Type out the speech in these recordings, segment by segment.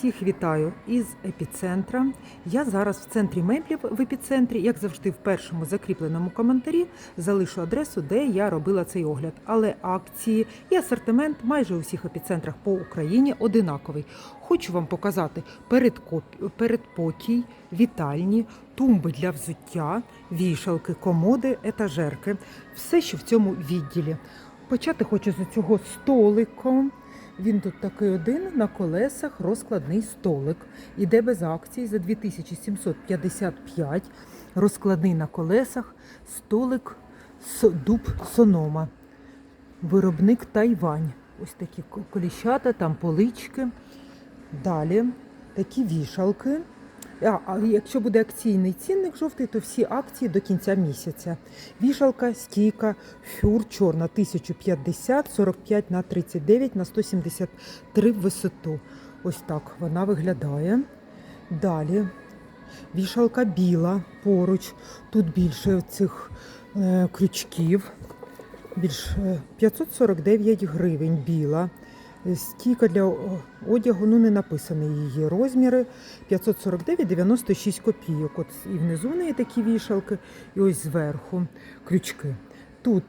Всіх вітаю із епіцентра. Я зараз в центрі меблів в епіцентрі, як завжди, в першому закріпленому коментарі залишу адресу, де я робила цей огляд. Але акції і асортимент майже у всіх епіцентрах по Україні одинаковий. Хочу вам показати передпокій, вітальні, тумби для взуття, вішалки, комоди, етажерки. Все, що в цьому відділі. Почати хочу з цього столиком. Він тут такий один на колесах розкладний столик. Іде без акцій за 2755. Розкладний на колесах столик дуб Сонома. Виробник Тайвань. Ось такі коліщата, там полички. Далі такі вішалки. А, якщо буде акційний цінник жовтий, то всі акції до кінця місяця. Вішалка, стійка, фюр чорна 1050, 45 на 39 на 173 в висоту. Ось так вона виглядає. Далі вішалка біла поруч. Тут більше цих е, крючків. Більш е, 549 гривень біла. Стійка для одягу, ну не написані її розміри. 549,96 копійок. От і внизу в неї такі вішалки, і ось зверху крючки. Тут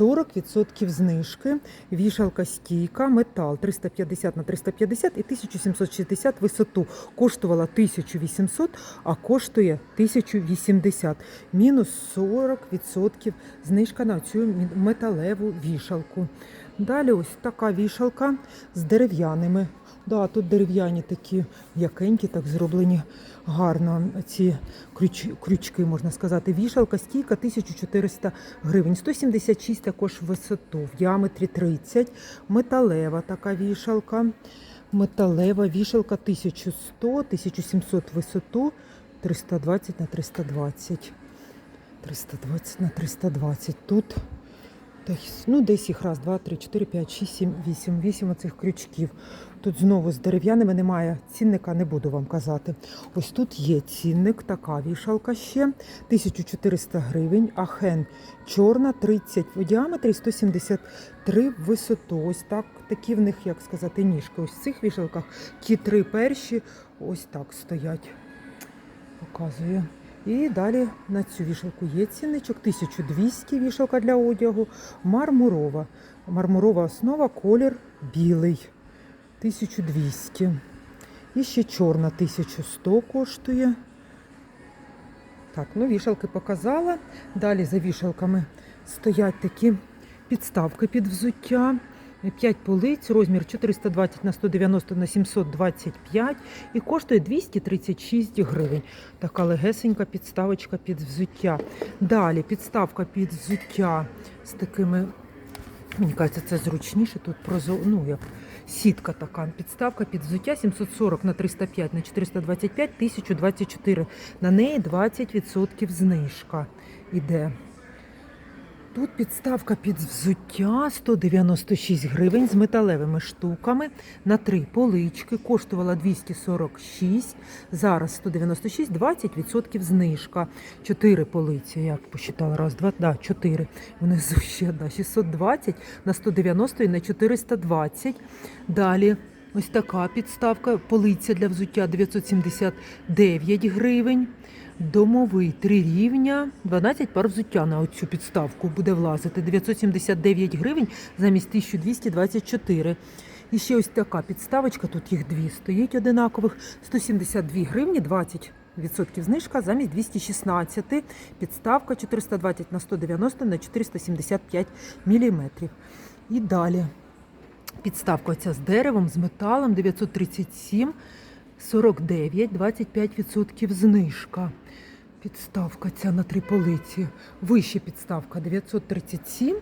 40% знижки, вішалка стійка, метал 350 на 350 і 1760 висоту. Коштувала 1800, а коштує 1080. Мінус 40% знижка на цю металеву вішалку. Далі ось така вішалка з дерев'яними. Да, тут дерев'яні такі м'якенькі, так зроблені гарно. Ці крюч, крючки, можна сказати. Вішалка, стійка 1400 гривень. 176 також висоту, в діаметрі 30. Металева така вішалка. Металева вішалка 1100, 1700 висоту, 320 на 320. 320 на 320. Тут Десь, ну, десь їх раз, два, три, чотири, п'ять, шість, сім, вісім. Вісім оцих крючків. Тут знову з дерев'яними немає цінника, не буду вам казати. Ось тут є цінник, така вішалка ще. 1400 гривень, ахен чорна, 30 в діаметрі, 173 в висоту. Ось так, такі в них, як сказати, ніжки. Ось в цих вішалках ті три перші ось так стоять. Показую. І далі на цю вішалку є цінничок. 1200 вішалка для одягу. Мармурова. Мармурова основа, колір білий. 1200. І ще чорна 1100 коштує. Так, ну вішалки показала. Далі за вішалками стоять такі підставки під взуття. 5 полиць, розмір 420 на 190 на 725 і коштує 236 гривень. Така легесенька підставочка під взуття. Далі підставка під взуття з такими, мені кажеться, це зручніше. Тут прозо, ну, як сітка така. Підставка під взуття 740 на 305 на 425 1024. На неї 20% знижка іде. Тут підставка під взуття 196 гривень з металевими штуками на три полички. Коштувала 246, зараз 196, 20% знижка. Чотири полиці, я посчитала, раз, два, да, чотири. Внизу ще одна, 620 на 190 і на 420. Далі ось така підставка, полиця для взуття 979 гривень. Домовий три рівня, 12 пар взуття на оцю підставку буде влазити. 979 гривень замість 1224. І ще ось така підставочка, тут їх дві стоїть одинакових. 172 гривні, 20 Відсотків знижка замість 216. Підставка 420 на 190 на 475 міліметрів. І далі підставка ця з деревом, з металом 937 49, 25% знижка. Підставка ця на три полиці. Вище підставка 937.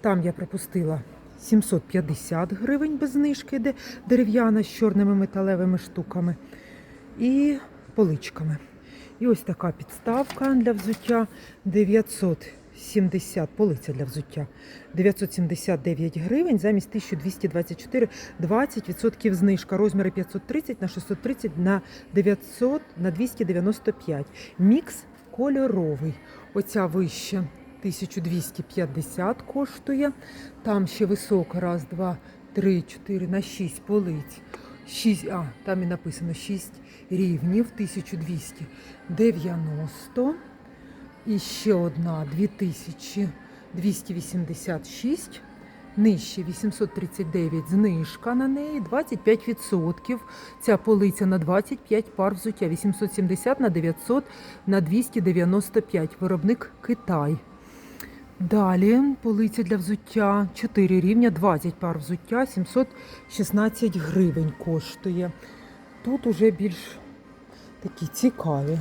Там я пропустила 750 гривень без знижки, де дерев'яна з чорними металевими штуками. І поличками. І ось така підставка для взуття 970, полиця для взуття 979 гривень замість 1224, 20% знижка. Розміри 530 на 630 на 900 на 295. Мікс кольоровий. Оця вища 1250 коштує. Там ще висока, раз, два, три, чотири на шість полиць. 6, а, там і написано 6 рівнів, 1290. І ще одна 2286. Нижче 839 знижка на неї, 25%. Ця полиця на 25 пар взуття, 870 на 900 на 295. Виробник Китай. Далі полиця для взуття 4 рівня, 20 пар взуття, 716 гривень коштує. Тут уже більш такі цікаві.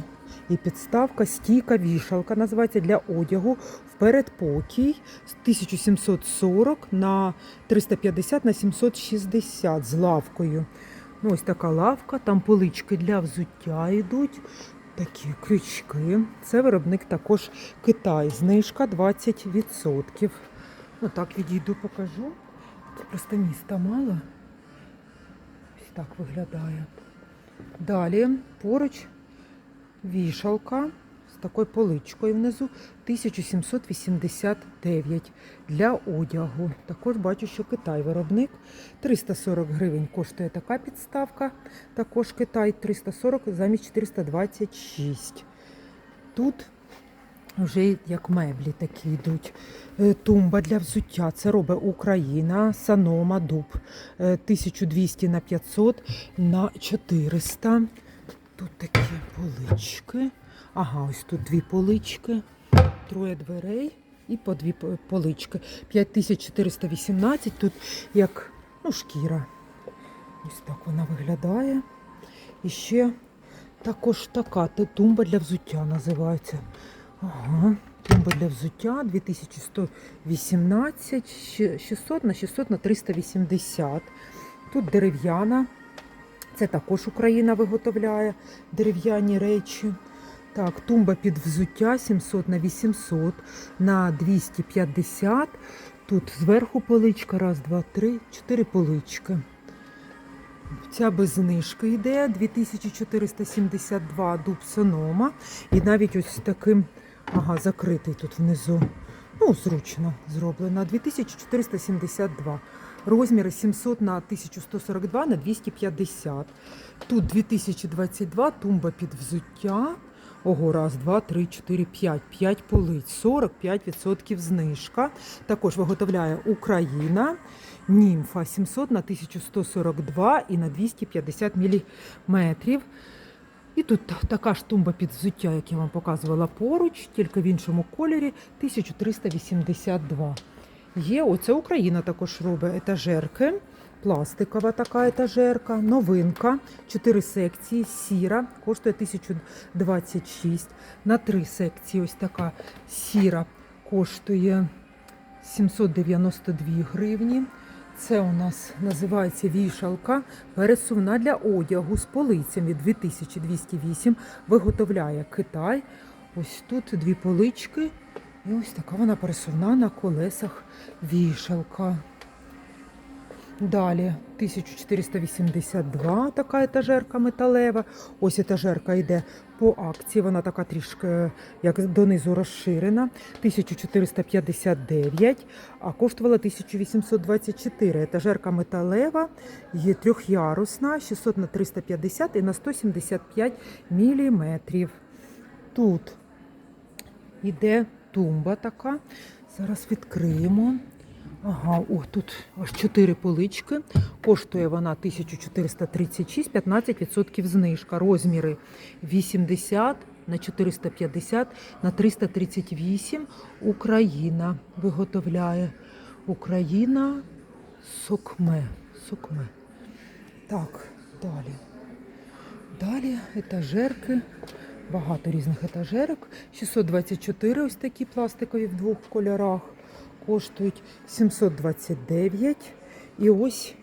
І підставка, стійка, вішалка називається для одягу в передпокій з 1740 на 350 на 760 з лавкою. Ну, ось така лавка, там полички для взуття йдуть. Такі крючки. Це виробник також Китай. Знижка 20%. Ну так відійду, покажу. Просто міста мало. Ось так виглядає. Далі поруч вішалка з такою поличкою внизу 1789 для одягу. Також бачу, що Китай виробник. 340 гривень коштує така підставка. Також Китай 340 замість 426. Тут вже як меблі такі йдуть. Е, Тумба для взуття. Це робить Україна, Санома, Дуб. Е, 1200 на 500 на 400. Тут такі полички. Ага, ось тут дві полички, троє дверей і по дві полички. 5418. Тут як ну, шкіра. Ось так вона виглядає. І ще також така тумба для взуття називається. Ага, тумба для взуття 2118, 600 на 600 на 380. Тут дерев'яна. Це також Україна виготовляє дерев'яні речі. Так, тумба під взуття 700 на 800 на 250. Тут зверху поличка, раз, два, три, чотири полички. Ця без знижки йде 2472 дуб Сонома. І навіть ось таким, ага, закритий тут внизу. Ну, зручно зроблено. 2472. Розміри 700 на 1142 на 250. Тут 2022, тумба під взуття. Ого, раз, два, три, чотири, п'ять. П'ять полиць. 45% знижка. Також виготовляє Україна. Німфа 700 на 1142 і на 250 міліметрів. І тут така ж тумба під взуття, як я вам показувала поруч, тільки в іншому кольорі 1382. Є, оце Україна також робить етажерки. Пластикова така етажерка, новинка, 4 секції, сіра, коштує 1026. На 3 секції ось така сіра коштує 792 гривні. Це у нас називається вішалка пересувна для одягу з полицями 2208. Виготовляє Китай. Ось тут дві полички. І ось така вона пересувна на колесах вішалка. Далі 1482 така етажерка металева. Ось етажерка йде по акції. Вона така трішки як донизу розширена. 1459, а коштувала 1824. Етажерка металева, є трьохярусна, 600 на 350 і на 175 міліметрів. Тут іде тумба така. Зараз відкриємо. Ага, о, тут аж 4 полички. Коштує вона 1436, 15% знижка. Розміри 80 на 450 на 338. Україна виготовляє. Україна сокме. Сокме. Так, далі. Далі етажерки. Багато різних етажерок. 624 ось такі пластикові в двох кольорах. Коштують 729. І ось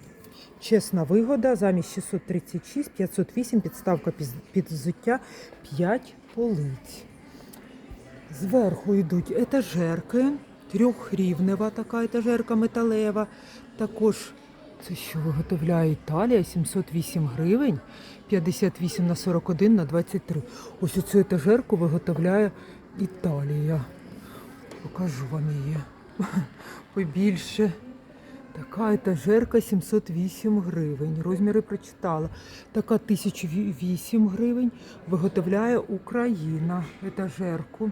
чесна вигода. Замість 636, 508, підставка під взуття 5 полиць. Зверху йдуть етажерки. Трьохрівнева така етажерка металева. Також це що виготовляє Італія 708 гривень, 58 на 41 на 23. Ось оцю етажерку виготовляє Італія. Покажу вам її побільше. Така етажерка 708 гривень. Розміри прочитала. Така 1008 гривень. Виготовляє Україна етажерку.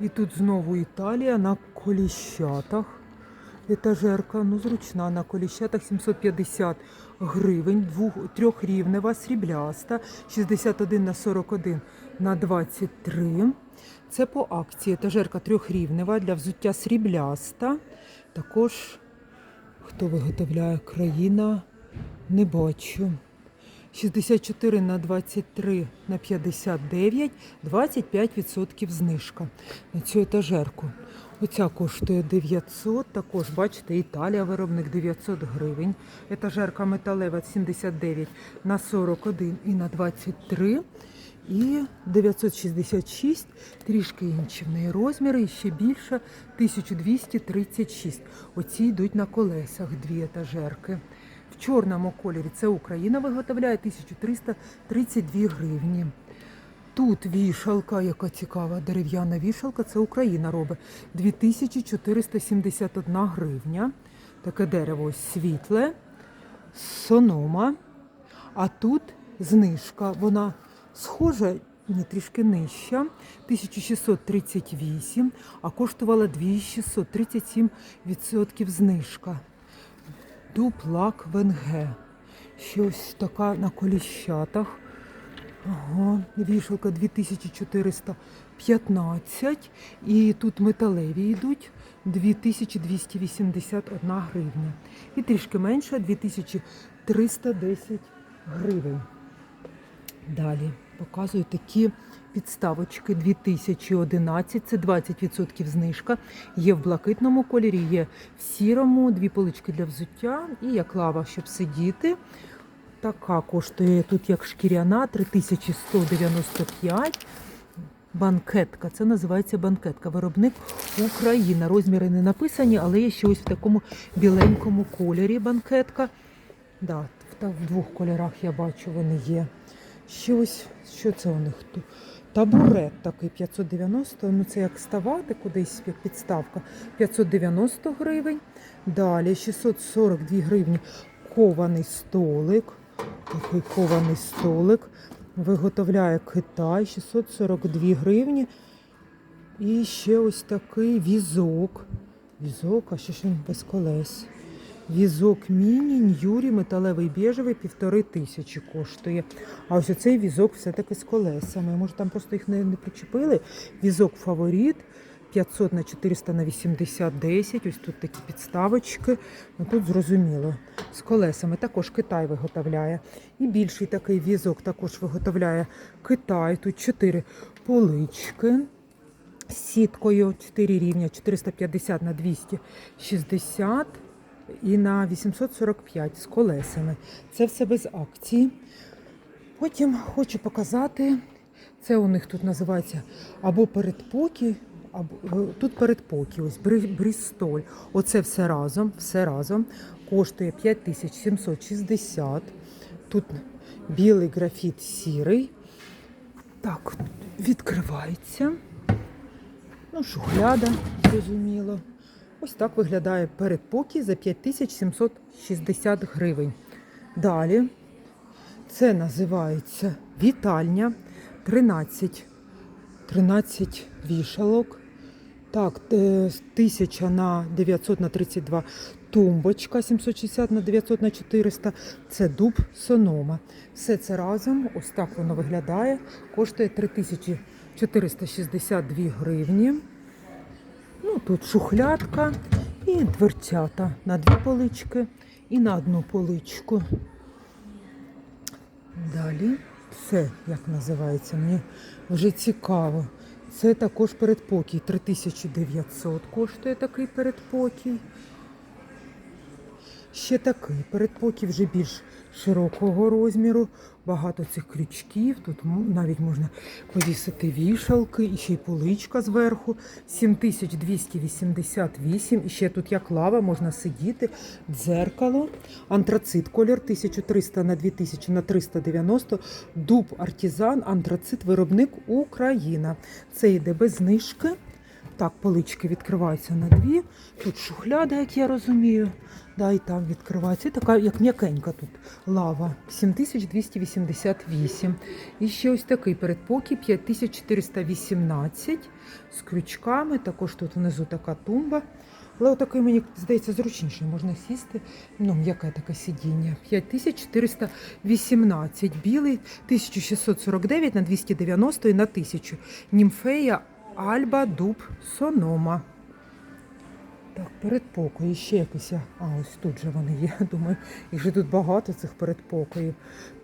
І тут знову Італія на коліщатах. Етажерка, ну зручна на коліщатах 750 гривень, двох, трьохрівнева, срібляста, 61 на 41 на 23. Це по акції. Етажерка трьохрівнева для взуття срібляста. Також хто виготовляє країна, не бачу. 64 на 23 на 59, 25% знижка на цю етажерку. Оця коштує 900, також, бачите, Італія, виробник 900 гривень. Етажерка металева 79 на 41 і на 23. І 966, трішки інші в неї розміри, і ще більше 1236. Оці йдуть на колесах, дві етажерки. В чорному кольорі це Україна виготовляє 1332 гривні. Тут вішалка, яка цікава, дерев'яна вішалка, це Україна робить 2471 гривня. Таке дерево світле, сонома. А тут знижка. Вона схожа, ні, трішки нижча, 1638, а коштувала 2637% знижка. Дуплак ВНГ. Щось така на коліщатах. Ага, вішалка 2415. І тут металеві йдуть 2281 гривня. І трішки менше 2310 гривень. Далі показую такі підставочки 2011, це 20% знижка. Є в блакитному кольорі, є в сірому, дві полички для взуття і як лава, щоб сидіти. Така коштує тут як шкіряна 3195. Банкетка, це називається банкетка. Виробник Україна. Розміри не написані, але є ще ось в такому біленькому кольорі банкетка. Да, в, двох кольорах я бачу, вони є. Ще ось, що це у них тут? Табурет такий 590, ну це як ставати кудись, як підставка. 590 гривень. Далі 642 гривні кований столик. Такий кований столик. Виготовляє Китай 642 гривні. І ще ось такий візок. Візок, а ще ж він без колес. Візок міні, Ньюрі, металевий біжевий, півтори тисячі коштує. А ось оцей візок все-таки з колесами. Може, там просто їх не, не причепили. Візок фаворит 500 на 400 на 80, 10. Ось тут такі підставочки. Ну тут зрозуміло. З колесами також Китай виготовляє. І більший такий візок також виготовляє Китай. Тут 4 полички з сіткою 4 рівня 450 на 260 і на 845 з колесами. Це все без акції. Потім хочу показати, це у них тут називається або передпокій, тут передпокій, ось Брістоль. Оце все разом, все разом коштує 5760. Тут білий графіт сірий. Так, відкривається. Ну, шухляда, зрозуміло. Ось так виглядає передпокій за 5760 гривень. Далі це називається вітальня 13. 13 вішалок. Так, е, 1000 на 900 на 32 тумбочка 760 на 900 на 400. Це дуб сонома. Все це разом, ось так воно виглядає. Коштує 3462 гривні. Ну, тут шухлядка і дверцята на дві полички і на одну поличку. Далі це як називається, мені вже цікаво. Це також передпокій. 3900 коштує такий передпокій. Ще такий передпокій вже більш широкого розміру. Багато цих крючків. Тут навіть можна повісити вішалки, і ще й поличка зверху. 7288. І ще тут як лава, можна сидіти. Дзеркало. Антрацит колір 1300 на 2000 на 390. Дуб артизан, антрацит, виробник Україна. Це йде без знижки. Так, полички відкриваються на дві. Тут шухляда, як я розумію. Да, і там відкривається. І така, як м'якенька тут лава. 7288. І ще ось такий передпокій 5418 з крючками. Також тут внизу така тумба. Але отакий, мені здається, зручніше. Можна сісти. Ну, м'яке таке сидіння. 5418. Білий 1649 на 290 і на 1000. Німфея Альба Дуб Сонома. Так, передпокої, ще якісь. А, ось тут же вони є. Думаю, їх же тут багато цих передпокоїв.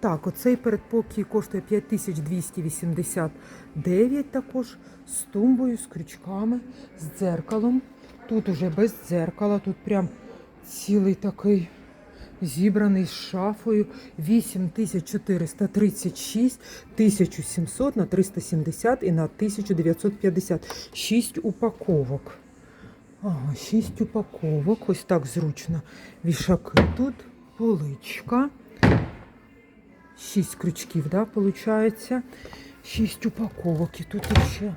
Так, оцей передпокій коштує 5289 також з тумбою, з крючками, з дзеркалом. Тут уже без дзеркала, тут прям цілий такий зібраний з шафою 8436, 1700 на 370 і на 1950. 6 упаковок. Ага, 6 упаковок. Ось так зручно. Вішаки тут, поличка. 6 крючків, да, виходить. 6 упаковок. І тут ще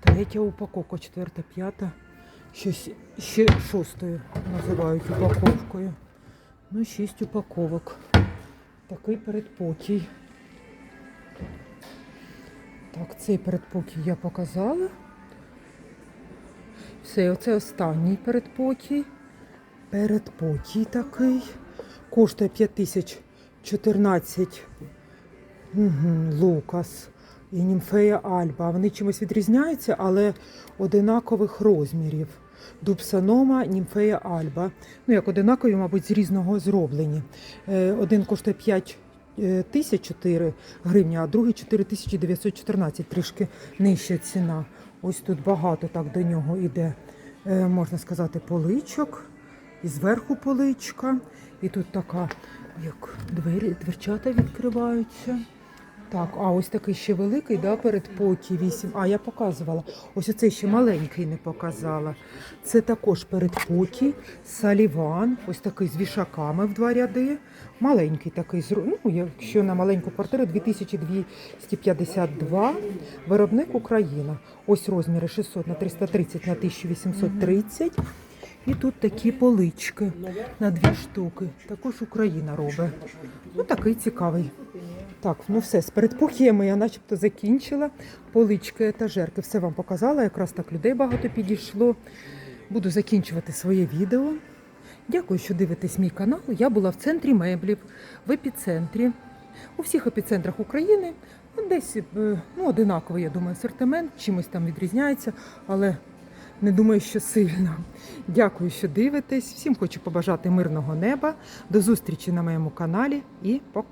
третя упаковка, четверта, п'ята. Ще шостою називають упаковкою. Ну, 6 упаковок. Такий передпокій. Так, цей передпокій я показала. Все, оце останній передпокій. Передпокій такий. Коштує 5014 угу, Лукас і Німфея Альба. Вони чимось відрізняються, але одинакових розмірів. Дубсанома, Німфея Альба. Ну, як одинакові, мабуть, з різного зроблені. Е, Один коштує 5 е, тисяч 4 гривні, а другий 4914, трішки нижча ціна. Ось тут багато так до нього йде, е, можна сказати, поличок. І зверху поличка. І тут така, як двері, дверчата відкриваються. Так, а ось такий ще великий, да, передпокій 8. А, я показувала. Ось оцей ще маленький не показала. Це також передпокій, саліван, ось такий з вішаками в два ряди. Маленький такий, ну, якщо на маленьку квартиру 2252. Виробник Україна. Ось розміри 600 на 330 на 1830. І тут такі полички на дві штуки. Також Україна робить. Ну, такий цікавий. Так, ну все, з передпокіями я начебто закінчила. Полички, етажерки, все вам показала. Якраз так людей багато підійшло. Буду закінчувати своє відео. Дякую, що дивитесь мій канал. Я була в центрі меблів, в епіцентрі. У всіх епіцентрах України ну, десь е, ну, одинаковий, я думаю, асортимент, чимось там відрізняється, але не думаю, що сильно. Дякую, що дивитесь. Всім хочу побажати мирного неба. До зустрічі на моєму каналі і пока.